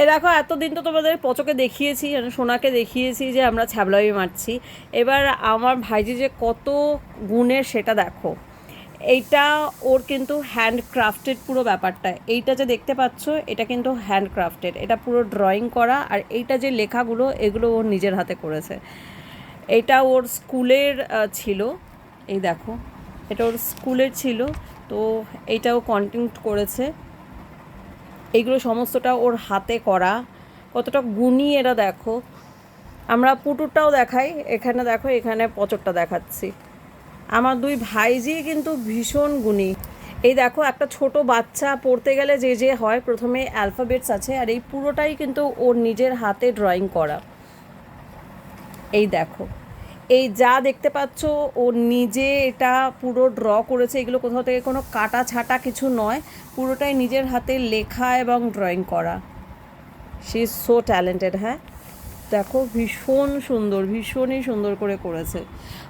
এ দেখো, এতদিন তো তোমাদের পচকে দেখিয়েছি মানে সোনাকে দেখিয়েছি যে আমরা ছ্যাবলামি মারছি। এবার আমার ভাইজি যে কত গুণের সেটা দেখো। এইটা ওর কিন্তু হ্যান্ড ক্রাফটেড পুরো ব্যাপারটা। এইটা যে দেখতে পাচ্ছ, এটা কিন্তু হ্যান্ড ক্রাফটেড এটা পুরো ড্রয়িং করা আর এইটা যে লেখাগুলো, এগুলো ওর নিজের হাতে করেছে। এটা ওর স্কুলের ছিল। এই দেখো, এটা ওর স্কুলের ছিল। তো এইটাও কন্টিনিউ করেছে। এইগুলো সমস্তটা ওর হাতে করা। কতটা গুণী এরা দেখো। আমরা পুটুরটাও দেখাই, এখানে দেখো, এখানে পচরটা দেখাচ্ছি। আমার দুই ভাইজি কিন্তু ভীষণ গুণী। এই দেখো, একটা ছোট বাচ্চা পড়তে গেলে যে যে হয়, প্রথমে অ্যালফাবেটস আছে, আর এই পুরোটাই কিন্তু ওর নিজের হাতে ড্রয়িং করা। এই দেখো, এই যা দেখতে পাচ্ছ, ও নিজে এটা পুরো ড্র করেছে। এগুলো কোথাও থেকে কোনো কাটা ছাটা কিছু নয়। পুরোটাই নিজের হাতে লেখা এবং ড্রয়িং করা। সি ইজ সো ট্যালেন্টেড হ্যাঁ? দেখো, ভীষণ সুন্দর, ভীষণই সুন্দর করে করেছে।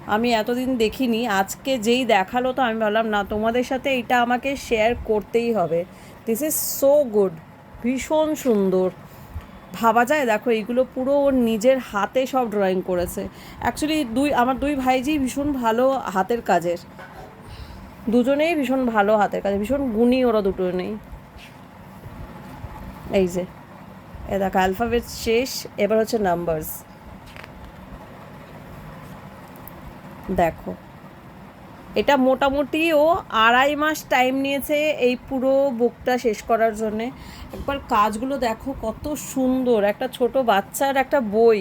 আমি এতদিন দেখিনি, আজকে যেই দেখাল তো আমি ভাবলাম, না, তোমাদের সাথে এটা আমাকে শেয়ার করতেই হবে। দিস ইজ সো গুড ভীষণ সুন্দর। ভাবা যায়, দেখো, এইগুলো পুরো ওর নিজের হাতে সব ড্রয়িং করেছে। অ্যাকচুয়ালি দুই, আমার দুই ভাইজি ভীষণ ভালো হাতের কাজের। দুজনেই ভীষণ ভালো হাতের কাজে, ভীষণ গুণী ওরা দুটো নেই এই যে, এ দেখো অ্যালফাবেট শেষ, এবার হচ্ছে নাম্বারস দেখো, এটা মোটামুটি ও আড়াই মাস টাইম নিয়েছে এই পুরো বুকটা শেষ করার জন্যে। একবার কাজগুলো দেখো, কত সুন্দর, একটা ছোট বাচ্চার একটা বই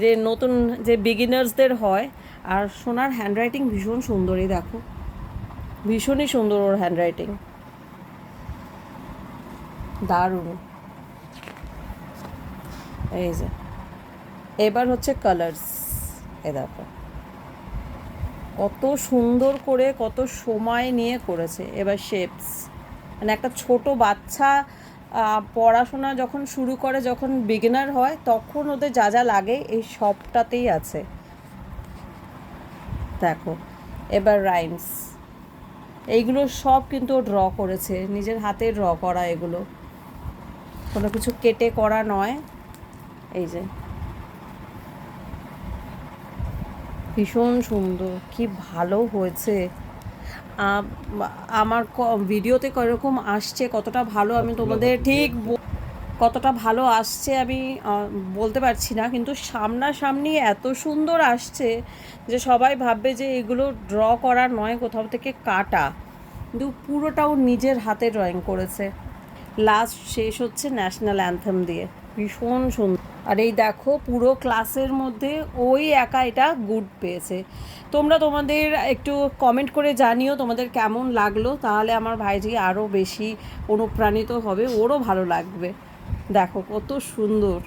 যে নতুন, যে বিগিনার্সদের হয়, আর সোনার হ্যান্ডরাইটিং ভীষণ সুন্দরই, দেখো। ভীষণই সুন্দর ওর হ্যান্ডরাইটিং দারুণ। এই যে। এবার হচ্ছে কালার্স এ দেখো। কত সুন্দর করে, কত সময় নিয়ে করেছে। এবার শেপস মানে একটা ছোট বাচ্চা পড়াশোনা যখন শুরু করে, যখন বিগিনার হয়, তখন ওদের যা যা লাগে, এই সবটাতেই আছে। দেখো। এবার রাইমস এইগুলো সব কিন্তু ড্র করেছে। নিজের হাতে ড্র করা এগুলো। কোনো কিছু কেটে করা নয়। এই যে। ভীষণ সুন্দর কি ভালো হয়েছে। আমার ভিডিওতে কীরকম আসছে কতটা ভালো আমি তোমাদের ঠিক কতটা ভালো আসছে আমি বলতে পারছি না। কিন্তু সামনাসামনি এত সুন্দর আসছে যে সবাই ভাববে যে এগুলো ড্র করা নয়, কোথাও থেকে কাটা। কিন্তু পুরোটাও নিজের হাতে ড্রয়িং করেছে। লাস্ট শেষ হচ্ছে ন্যাশনাল অ্যান্থেম দিয়ে। ভীষণ সুন্দর। আর এই দেখো, পুরো ক্লাসের মধ্যে ওই একা এটা গুড পেয়েছে। তোমরা তোমাদের একটু কমেন্ট করে জানিও তোমাদের কেমন লাগল। তাহলে আমার ভাইজি আরও বেশি অনুপ্রাণিত হবে, ওরও ভালো লাগবে। দেখো কত সুন্দর।